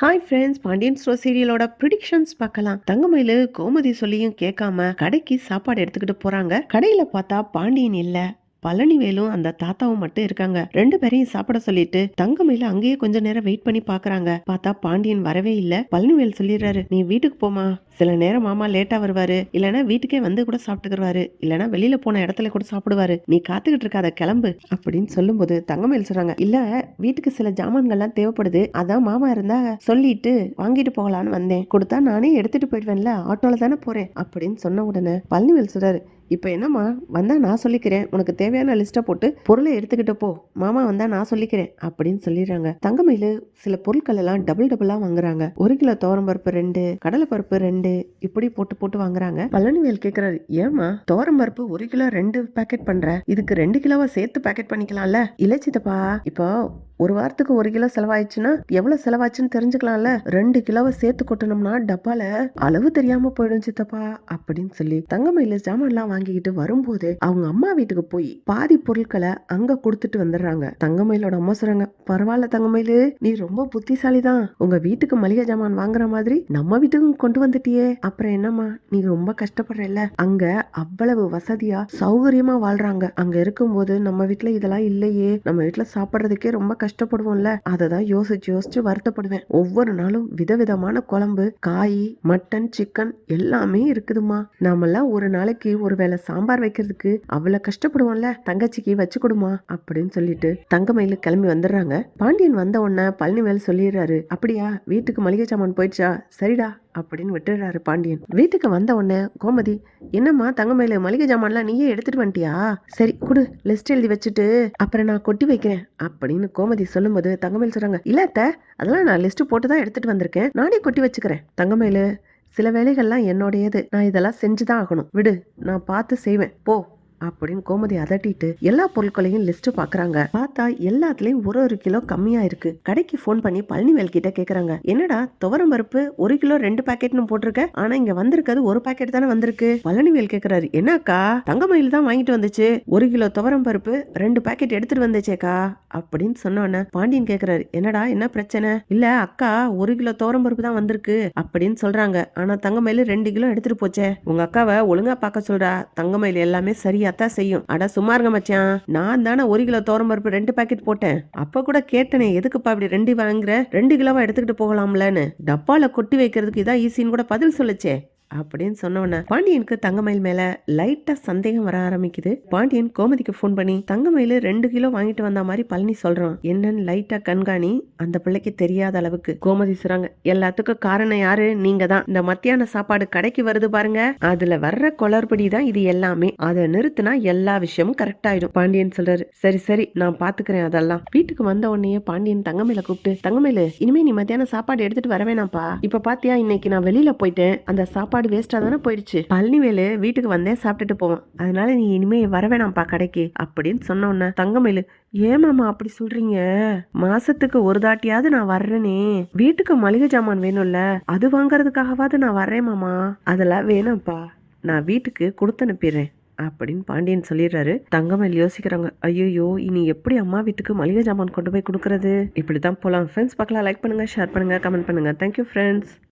Hi friends Pandian store சீரியலோட predictions பார்க்கலாம். தங்கமயிலு கோமதி சொல்லியும் கேட்காம கடைக்கு சாப்பாடு எடுத்துக்கிட்டு போறாங்க. கடையில பார்த்தா பாண்டியன் இல்ல. பழனிவேலும் அந்த தாத்தாவும் மட்டும் இருக்காங்க. ரெண்டு பேரையும் சாப்பிட சொல்லிட்டு தங்கமயில அங்கேயே கொஞ்ச நேரம் வெயிட் பண்ணி பாக்குறாங்க. பார்த்தா பாண்டியன் வரவே இல்ல. பழனிவேல் சொல்லிடுறாரு நீ வீட்டுக்கு போமா சில நேரம் மாமா லேட்டா வருவாரு. இல்லனா வீட்டுக்கே வந்து கூட சாப்பிட்டுக்குருவாரு. இல்லனா வெளியில போன இடத்துல கூட சாப்பிடுவாரு. நீ காத்துக்கிட்டு இருக்காத கிளம்பு. அப்படின்னு சொல்லும்போது தங்கமயில் சொல்றாங்க இல்ல வீட்டுக்கு சில ஜாமான்கள்லாம் தேவைப்படுது. அதான் மாமா இருந்தா சொல்லிட்டு வாங்கிட்டு போகலான்னு வந்தேன். கொடுத்தா நானே எடுத்துட்டு போயிடுவேன்ல. ஆட்டோல தானே போறேன். அப்படின்னு சொன்ன உடனே பழனிவேல் சொல்றாரு இப்போ என்னம்மா? வந்தா நான் சொல்லிக்கிறேன். உனக்கு தேவையான லிஸ்ட்டை போட்டு பொருளை எடுத்துக்கிட்டு போ. மாமா வந்தா நான் சொல்லிக்கிறேன் அப்படின்னு சொல்லிடுறாங்க. தங்கமயிலு சில பொருட்கள் எல்லாம் டபுள் டபுளா வாங்குறாங்க. ஒரு கிலோ துவரம் பருப்பு ரெண்டு கடலை பருப்பு ரெண்டு இப்படி போட்டு போட்டு வாங்குறாங்க. பழனிவேல் கேக்குறாரு ஏமா துவரம் பருப்பு ஒரு கிலோ ரெண்டு பேக்கெட் பண்ற? இதுக்கு ரெண்டு கிலோவா சேர்த்து பேக்கெட் பண்ணிக்கலாம்ல? இல்ல சித்தப்பா இப்போ ஒரு வாரத்துக்கு ஒரு கிலோ செலவாயிடுச்சுன்னா எவ்வளவு செலவாச்சுன்னு தெரிஞ்சுக்கலாம்ல? ரெண்டு கிலோவை சேர்த்து கொட்டணும்னா டப்பால அளவு தெரியாம போயிடும் சித்தப்பா அப்படின்னு சொல்லி தங்கமயில ஜாமான்லாம் வாங்கிக்கிட்டு வரும்போது அவங்க அம்மா வீட்டுக்கு போய் பாதி பொருட்களை அங்க கொடுத்துட்டு வந்துடுறாங்க. தங்கமயிலோட அம்மா சொல்றாங்க பரவாயில்ல தங்கமயிலு நீ ரொம்ப புத்திசாலி தான் உங்க வீட்டுக்கு மளிகை ஜாமான் வாங்குற மாதிரி நம்ம வீட்டுக்கும் கொண்டு வந்துட்டியே. அப்புறம் என்னம்மா நீ ரொம்ப கஷ்டப்படுறல அங்க அவ்வளவு வசதியா சௌகரியமா வாழ்றாங்க. அங்க இருக்கும்போது நம்ம வீட்டுல இதெல்லாம் இல்லையே. நம்ம வீட்டுல சாப்பிடுறதுக்கே ரொம்ப கஷ்டப்படுவோம்ல? அதை தான் யோசிச்சு யோசிச்சு வருத்தப்படுவேன். ஒவ்வொரு நாளும் விதவிதமான குழம்பு காய் மட்டன் சிக்கன் எல்லாமே இருக்குதுமா நாமெல்லாம் ஒரு நாளைக்கு ஒரு வேளை சாம்பார் வைக்கிறதுக்கு அவ்வளவு கஷ்டப்படுவோம்ல? தங்கச்சிக்கு வச்சு கொடுமா? அப்படின்னு சொல்லிட்டு தங்கமயில கிளம்பி வந்துடுறாங்க. பாண்டியன் வந்த உடனே பழனிவேல் சொல்லிடுறாரு அப்படியா? வீட்டுக்கு மளிகை சாமான் போயிடுச்சா? சரிடா அப்படின்னு விட்டுறாரு பாண்டியன். வீட்டுக்கு வந்த உடனே கோமதி என்னம்மா தங்கமயில மளிகை ஜாமான்லாம் நீயே எடுத்துட்டு வந்துட்டியா? சரி குடு லிஸ்ட் எழுதி வச்சுட்டு அப்புறம் நான் கொட்டி வைக்கிறேன் அப்படின்னு கோமதி சொல்லும்போது தங்கமேல் சொல்றாங்க இல்ல அதெல்லாம் நான் லிஸ்ட் போட்டு தான் எடுத்துட்டு வந்திருக்கேன். நானே கொட்டி வச்சுக்கிறேன். தங்கமேலு சில வேலைகள்லாம் என்னுடையது. நான் இதெல்லாம் செஞ்சுதான் ஆகணும். விடு நான் பார்த்து செய்வேன். போ. அப்படின்னு கோமதி அதட்டிட்டு எல்லா பொருட்களையும் லிஸ்ட் பாக்குறாங்க. பார்த்தா எல்லாத்துலயும் ஒரு ஒரு கிலோ கம்மியா இருக்கு. கடைக்கு ஃபோன் பண்ணி பழனிவேல் கிட்ட கேக்குறாங்க. என்னடா துவரம் பருப்பு ஒரு கிலோ ரெண்டு பாக்கெட்னு போட்டிருக்க? ஆனா இங்க வந்திருக்கிறது ஒரு பாக்கெட் தானே வந்திருக்கு. பழனிவேல் கேக்குறாரு என்னக்கா தங்கமயில் தான் வாங்கிட்டு வந்துச்சு. ஒரு கிலோ துவரம் பருப்பு ரெண்டு பாக்கெட் எடுத்துட்டு வந்துச்சேக்கா அப்படின்னு சொன்னோன்னே பாண்டியன் கேக்குறாரு என்னடா என்ன பிரச்சனை? இல்ல அக்கா ஒரு கிலோ துவரம் பருப்பு தான் வந்திருக்கு அப்படின்னு சொல்றாங்க. ஆனா தங்கமயில் ரெண்டு கிலோ எடுத்துட்டு போச்சே. உங்க அக்காவை ஒழுங்கா பார்க்க சொல்றா. தங்கமயில் எல்லாமே சரியா சரியாத்தான் செய்யும். அட சும்மா மச்சான். நான் தானே ஒரு கிலோ துவரம் பருப்பு ரெண்டு பாக்கெட் போட்டேன். அப்ப கூட கேட்டனே எதுக்குப்பா இப்படி ரெண்டு வாங்குற? ரெண்டு கிலோவா எடுத்துக்கிட்டு போகலாம்லன்னு. டப்பால கொட்டி வைக்கிறதுக்கு இதான் ஈஸின்னு கூட பதில் சொல்லுச்சே. அப்படின்னு சொன்னோன்னே பாண்டியனுக்கு தங்கமயில் மேல லைட்டா சந்தேகம் வர ஆரம்பிக்குது. பாண்டியன் கோமதிக்கு ஃபோன் பண்ணி தங்கமயில் ரெண்டு கிலோ வாங்கிட்டு வந்த மாதிரி பழனி சொல்றான். என்னன்னு லைட்டா கண்காணி அந்த பிள்ளைக்கு தெரியாத அளவுக்கு. கோமதி சொல்றாங்க எல்லாத்துக்கும் காரணம் யாரு? நீங்க தான். இந்த மத்தியான சாப்பாடு கடைக்கு வருது பாருங்க. அதுல வர்ற குளறுபடி தான் இது எல்லாமே. அதை நிறுத்தினா எல்லா விஷயமும் கரெக்ட் ஆயிடும். பாண்டியன் சொல்றாரு சரி சரி நான் பாத்துக்கிறேன் அதெல்லாம். வீட்டுக்கு வந்த உடனே பாண்டியன் தங்கமயில கூப்பிட்டு தங்கமயில இனிமே நீ மத்தியானம் சாப்பாடு எடுத்துட்டு வர வேணாம்ப்பா. இப்ப பாத்தியா இன்னைக்கு நான் வெளியில போயிட்டேன். அந்த சாப்பாடு சாப்பாடு வேஸ்டா தானே போயிடுச்சு. பழனிவேலு வீட்டுக்கு வந்தேன் சாப்பிட்டுட்டு போவோம் அதனால நீ இனிமே வர வேணாம்ப்பா கடைக்கு அப்படின்னு சொன்ன உடனே தங்கமயிலு ஏமாமா அப்படி சொல்றீங்க? மாசத்துக்கு ஒரு தாட்டியாவது நான் வர்றேனே. வீட்டுக்கு மளிகை ஜாமான் வேணும்ல அது வாங்குறதுக்காகவாவது நான் வர்றேன் மாமா. அதெல்லாம் வேணாம்ப்பா. நான் வீட்டுக்கு கொடுத்து அனுப்பிடுறேன் அப்படின்னு பாண்டியன் சொல்லிடுறாரு. தங்கமேல் யோசிக்கிறாங்க ஐயோ இனி எப்படி அம்மா வீட்டுக்கு மளிகை ஜாமான் கொண்டு போய் கொடுக்கறது? இப்படி தான் போகலாம் ஃப்ரெண்ட்ஸ் பார்க்கலாம். லைக் பண்ணுங்க ஷேர் பண்ணுங்க கமெண்ட் பண்ணுங்க. Thank you friends